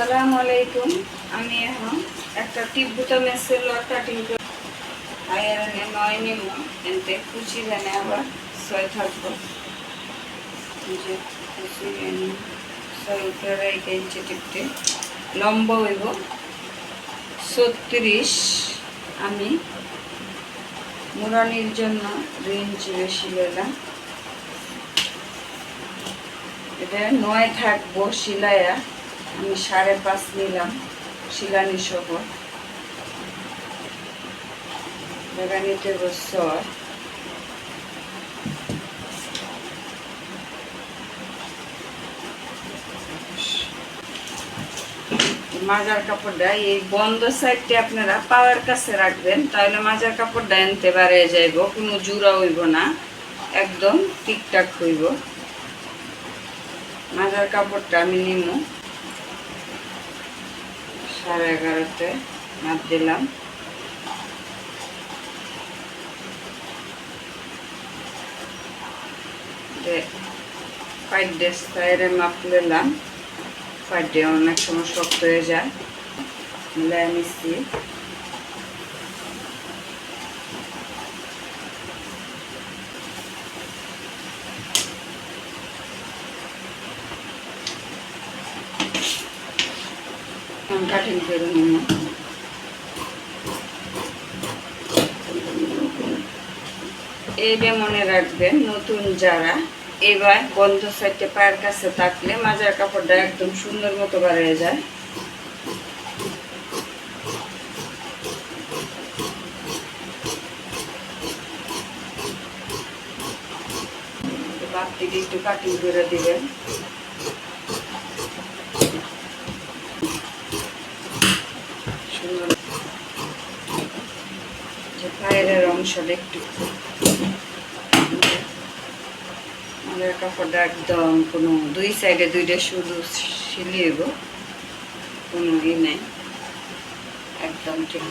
আসসালামু আলাইকুম। আমি এখন একটা টিপ বুতামের সেলোয়ার কাটিং করে আয়ারনে নয় নিব। এনতে কুচি ভেনে আবার ছয় থাকব। যে ছয় উপরে ইঞ্চি টিপতে। লম্বা হইব। ছত্রিশ। আমি মুরানির জন্য দুই ইঞ্চি বেশি নিলাম এটা নয় থাকব সিলাইয়া আমি সাড়ে পাঁচ নিলাম শিলানি সহ জায়গা নিতে বছর মাজার কাপড়টা এই বন্ধ সাইডটি আপনারা পাওয়ার কাছে রাখবেন, তাহলে মাজার কাপড়টা আনতে পারে যাইব কোনো জুড়া হইব না, একদম ঠিকঠাক হইব। মাজার কাপড়টা আমি নিমু। সাড়ে এগারোতে মাপ দিলাম। ফাইড ডে তাইরে মাপ নিলাম। ফাইড ডে অনেক সময় শক্ত হয়ে যায়। মিলাই মিশিয়ে করে নিব এইটা মনে রাখবেন, নতুন যারা, এবার বন্ধ সাইডে পায়ের কাছে থাকলে মাজার কাপড়টা একদম সুন্দর মতো বাড়িয়ে যায়। বাপটিকে একটু কাটিং করে দিবেন সুন্দর যে অংশ একটু। আমাদের কাপড়টা একদম কোনো দুই সাইডে দুইটা শুধু সিলিয়েব কোনো ই নেই। একদম ঠিক।